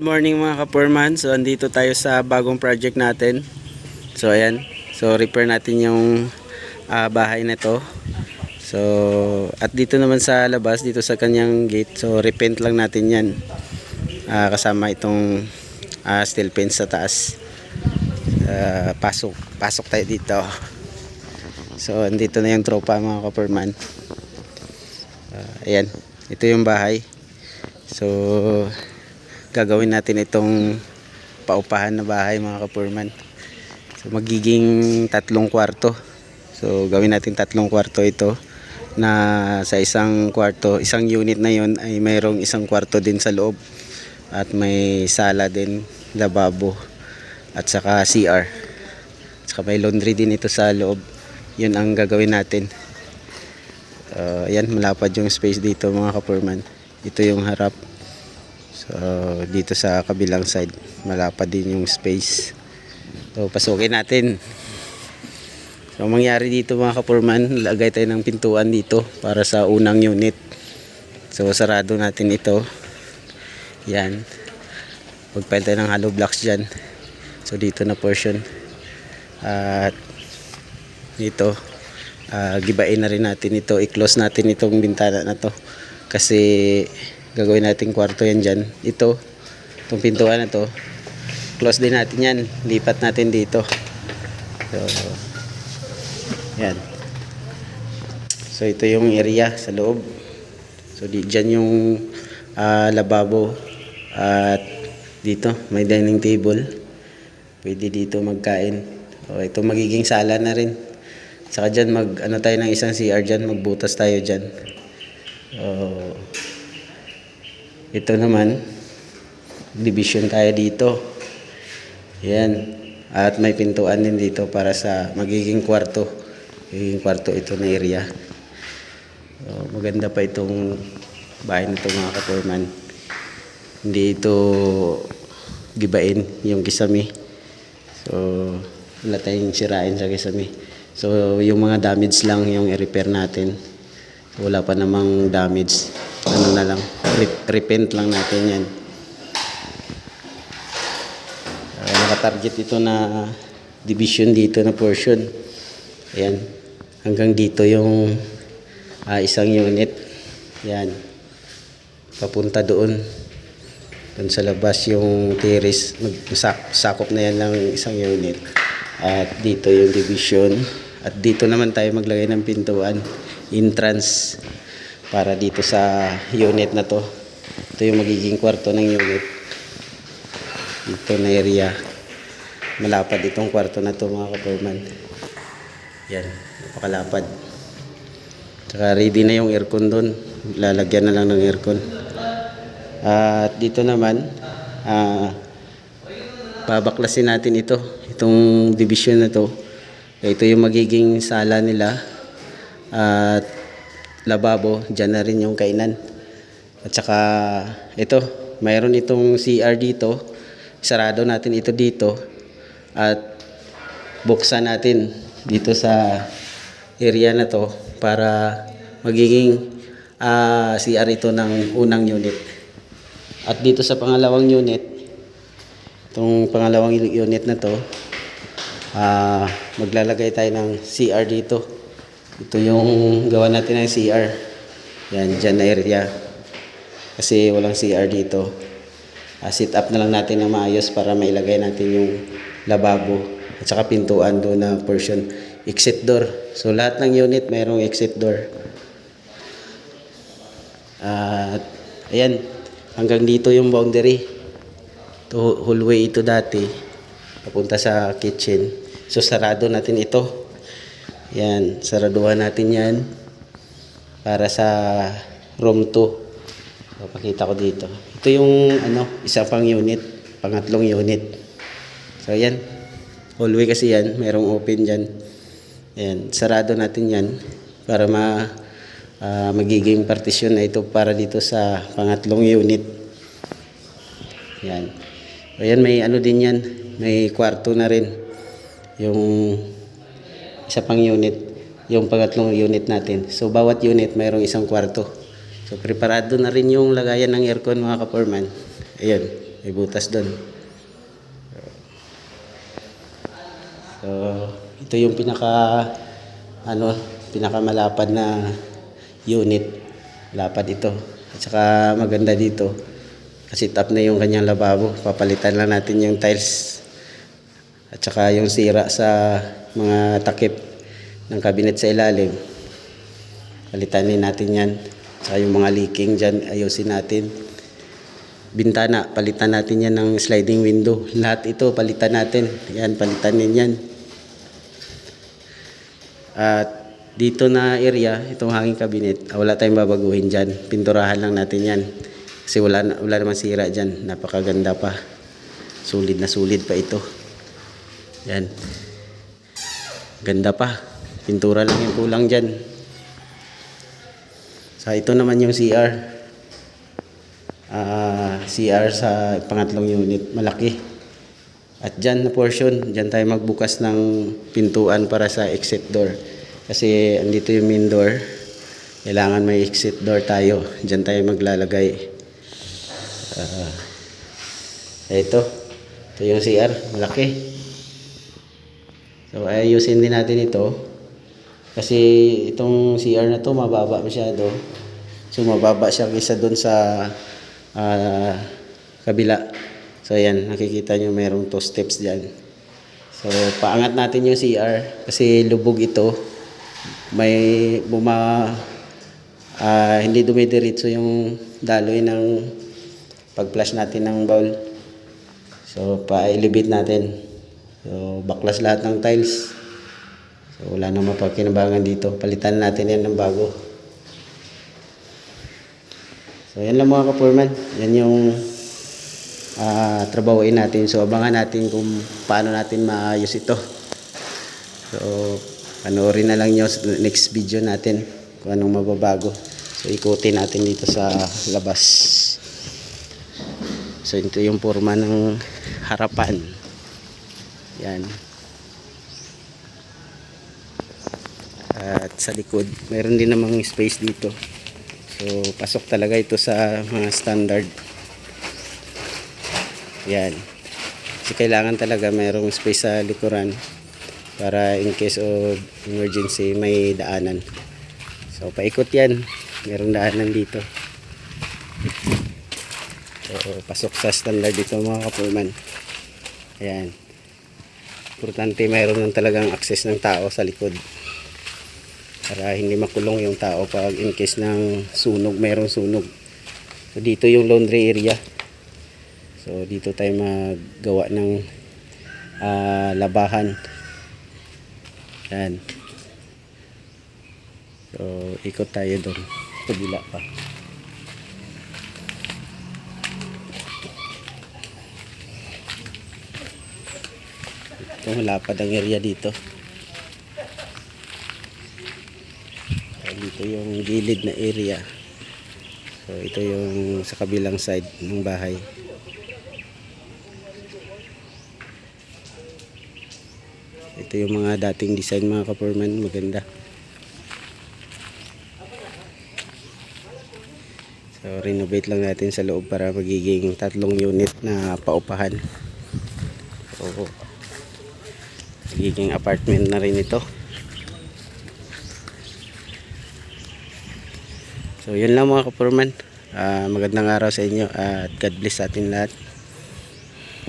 Good morning mga ka-Foreman. So andito tayo sa bagong project natin. So ayan. So repair natin yung ah, bahay na to. So at dito naman sa labas, dito sa kanyang gate. So repaint lang natin yan. Ah, kasama itong ah, steel fence sa taas. Ah, pasok. Pasok tayo dito. So andito na yung tropa mga ka-Foreman. Ah, ayan. Ito yung bahay. So gagawin natin itong paupahan na bahay mga kapurman. So magiging tatlong kwarto. So gawin natin tatlong kwarto ito na sa isang kwarto, isang unit na yon ay mayroong isang kwarto din sa loob at may sala din, lababo at saka CR. At saka may laundry din ito sa loob. Yun ang gagawin natin. Uh, yan, malapad yung space dito mga kapurman. Ito yung harap. So, dito sa kabilang side, malapad din yung space. So, pasukin natin. So, ang mangyari dito mga kapurman, lagay tayo ng pintuan dito para sa unang unit. So, sarado natin ito. Yan. Pagpail tayo ng hollow blocks dyan. So, dito na portion. At dito, ah, gibain na rin natin ito. I-close natin itong bintana na to. Kasi gagawin natin kwarto yan dyan. Ito, itong pintuan na to. Close din natin yan. Lipat natin dito. So, yan. So, ito yung area sa loob. So, di, dyan yung ah, lababo. At dito, may dining table. Pwede dito magkain. So, ito magiging sala na rin. Saka dyan, mag, ano tayo ng isang CR dyan, magbutas tayo dyan. So, ito naman, division tayo dito. Yan. At may pintuan din dito para sa magiging kwarto. Magiging kwarto ito na area. So, maganda pa itong bahay nito mga kaporman. Hindi ito gibain yung kisame. So, wala tayong sirain sa kisame. So, yung mga damage lang yung i-repair natin. Wala pa namang damage. Ano na lang, re- repaint lang natin yan. Uh, nakatarget ito na division dito na portion. Ayan. Hanggang dito yung ah, isang unit. Yan. Papunta doon. Doon sa labas yung terrace. Magsak sakop na yan ng isang unit. At dito yung division. At dito naman tayo maglagay ng pintuan. Entrance. Para dito sa unit na to. Ito yung magiging kwarto ng unit. Dito na area. Malapad itong kwarto na to mga kaporman. Yan. Napakalapad. Tsaka ready na yung aircon doon. Lalagyan na lang ng aircon. At dito naman, ah, babaklasin natin ito. Itong division na to. Ito yung magiging sala nila. At lababo, dyan na rin yung kainan. At saka ito, mayroon itong CR dito. Sarado natin ito dito. At buksan natin dito sa area na to para magiging ah, CR ito ng unang unit. At dito sa pangalawang unit, itong pangalawang unit na to, ah, maglalagay tayo ng CR dito. Ito yung gawa natin ng CR. Yan, dyan na area. Kasi walang CR dito. Ah, sit up na lang natin ng maayos para mailagay natin yung lababo at saka pintuan doon na portion. Exit door. So lahat ng unit mayroong exit door. At ayan, hanggang dito yung boundary. To hallway ito dati. Papunta sa kitchen. So sarado natin ito. Yan, saraduhan natin yan para sa room 2. So, pakita ko dito. Ito yung ano, isa pang unit, pangatlong unit. So yan. Hallway kasi yan, merong open diyan. Yan, sarado natin yan para ma ah, magiging partition na ito para dito sa pangatlong unit. Yan. So yan, may ano din yan, may kwarto na rin. Yung isa pang unit, yung pangatlong unit natin. So, bawat unit mayroong isang kwarto. So, preparado na rin yung lagayan ng aircon mga kaporman. Ayan. May butas doon. So, ito yung pinaka ano, pinakamalapad na unit. Lapad ito. At saka maganda dito. Kasi top na yung kanyang lababo. Papalitan lang natin yung tiles. At saka yung sira sa mga takip ng cabinet sa ilalim. Palitanin natin yan. Saka yung mga leaking dyan, ayusin natin. Bintana, palitan natin yan ng sliding window. Lahat ito, palitan natin. Yan, palitan din yan. At dito na area, itong hanging cabinet, ah, wala tayong babaguhin dyan. Pinturahan lang natin yan. Kasi wala, wala namang sira dyan. Napakaganda pa. Sulit na sulit pa ito. Yan. Ganda pa. Pintura lang yung kulang dyan. Sa ito naman yung CR. Ah, CR sa pangatlong unit. Malaki. At dyan na portion, dyan tayo magbukas ng pintuan para sa exit door. Kasi andito yung main door. Kailangan may exit door tayo. Dyan tayo maglalagay. Ah, ito. Ito yung CR. Malaki. So ayusin din natin ito. Kasi itong CR na to mababa masyado. So mababa siya kaysa doon sa ah, kabila. So ayan, nakikita nyo mayroong two steps dyan. So paangat natin yung CR kasi lubog ito. May buma ah, hindi dumidiretso yung daloy ng pag-flush natin ng bowl. So pa-elevate natin. So baklas lahat ng tiles. So wala nang mapakinabangan dito. Palitan natin yan ng bago. So yan lang mga kapurman. Yan yung ah trabahoin natin. So abangan natin kung paano natin maayos ito. So panoorin na lang nyo next video natin kung anong mababago. So ikutin natin dito sa labas. So ito yung forma ng harapan. Yan. At sa likod, meron din namang space dito. So, pasok talaga ito sa mga standard. Yan. Kasi kailangan talaga mayroong space sa likuran para in case of emergency may daanan. So, paikot yan. Merong daanan dito. So, pasok sa standard dito mga kapulman. Ayan. Importante mayroon ng talagang access ng tao sa likod. Para hindi makulong yung tao pag in case ng sunog, mayroong sunog. So dito yung laundry area. So dito tayo maggawa ng ah, labahan. Yan. So ikot tayo doon. Kabila pa. Ito malapad ang area dito. Dito yung gilid na area. So ito yung sa kabilang side ng bahay. Ito yung mga dating design mga kaporman. Maganda. So renovate lang natin sa loob para magiging tatlong unit na paupahan. So magiging apartment na rin ito. So yun lang mga kaporman. Ah, magandang araw sa inyo at God bless sa atin lahat.